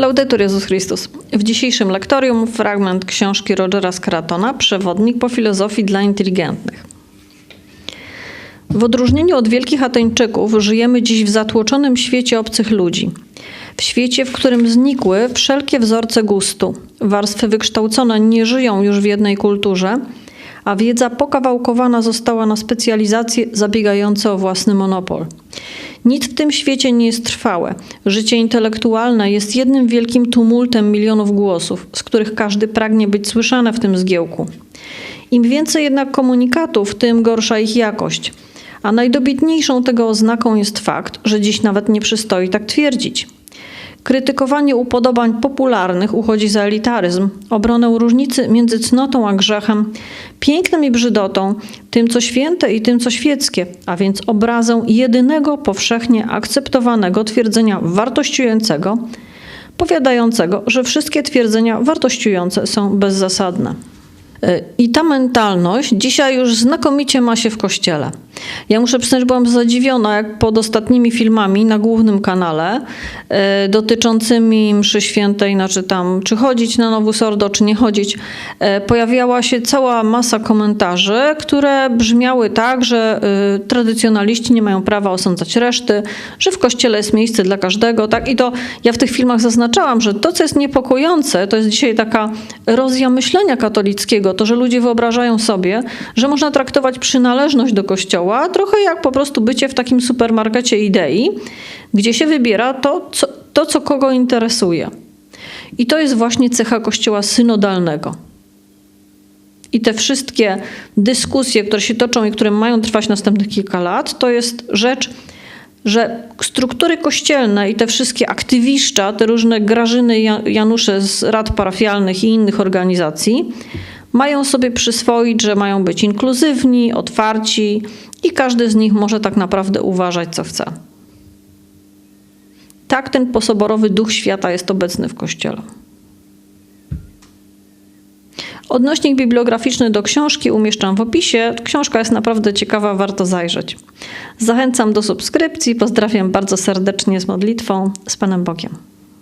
Laudetur Jezus Chrystus. W dzisiejszym lektorium fragment książki Rogera Scratona Przewodnik po filozofii dla inteligentnych. W odróżnieniu od wielkich Ateńczyków żyjemy dziś w zatłoczonym świecie obcych ludzi. W świecie, w którym znikły wszelkie wzorce gustu. Warstwy wykształcone nie żyją już w jednej kulturze, a wiedza pokawałkowana została na specjalizacje zabiegające o własny monopol. Nic w tym świecie nie jest trwałe. Życie intelektualne jest jednym wielkim tumultem milionów głosów, z których każdy pragnie być słyszane w tym zgiełku. Im więcej jednak komunikatów, tym gorsza ich jakość. A najdobitniejszą tego oznaką jest fakt, że dziś nawet nie przystoi tak twierdzić. Krytykowanie upodobań popularnych uchodzi za elitaryzm, obronę różnicy między cnotą a grzechem, pięknem i brzydotą, tym co święte i tym co świeckie, a więc obrazę jedynego powszechnie akceptowanego twierdzenia wartościującego, powiadającego, że wszystkie twierdzenia wartościujące są bezzasadne. I ta mentalność dzisiaj już znakomicie ma się w kościele. Ja muszę przyznać, że byłam zadziwiona, jak pod ostatnimi filmami na głównym kanale e, dotyczącymi mszy świętej, znaczy tam, czy chodzić na Nowu Sordo, czy nie chodzić, e, pojawiała się cała masa komentarzy, które brzmiały tak, że e, tradycjonaliści nie mają prawa osądzać reszty, że w kościele jest miejsce dla każdego, tak? I to ja w tych filmach zaznaczałam, że to, co jest niepokojące, to jest dzisiaj taka erozja myślenia katolickiego, to, że ludzie wyobrażają sobie, że można traktować przynależność do kościoła trochę jak po prostu bycie w takim supermarkecie idei, gdzie się wybiera to, co, to, co kogo interesuje. I to jest właśnie cecha kościoła synodalnego. I te wszystkie dyskusje, które się toczą i które mają trwać następnych kilka lat, to jest rzecz, że struktury kościelne i te wszystkie aktywiszcza, te różne Grażyny Janusze z rad parafialnych i innych organizacji, mają sobie przyswoić, że mają być inkluzywni, otwarci i każdy z nich może tak naprawdę uważać, co chce. Tak ten posoborowy duch świata jest obecny w Kościele. Odnośnik bibliograficzny do książki umieszczam w opisie. Książka jest naprawdę ciekawa, warto zajrzeć. Zachęcam do subskrypcji. Pozdrawiam bardzo serdecznie z modlitwą. Z Panem Bogiem.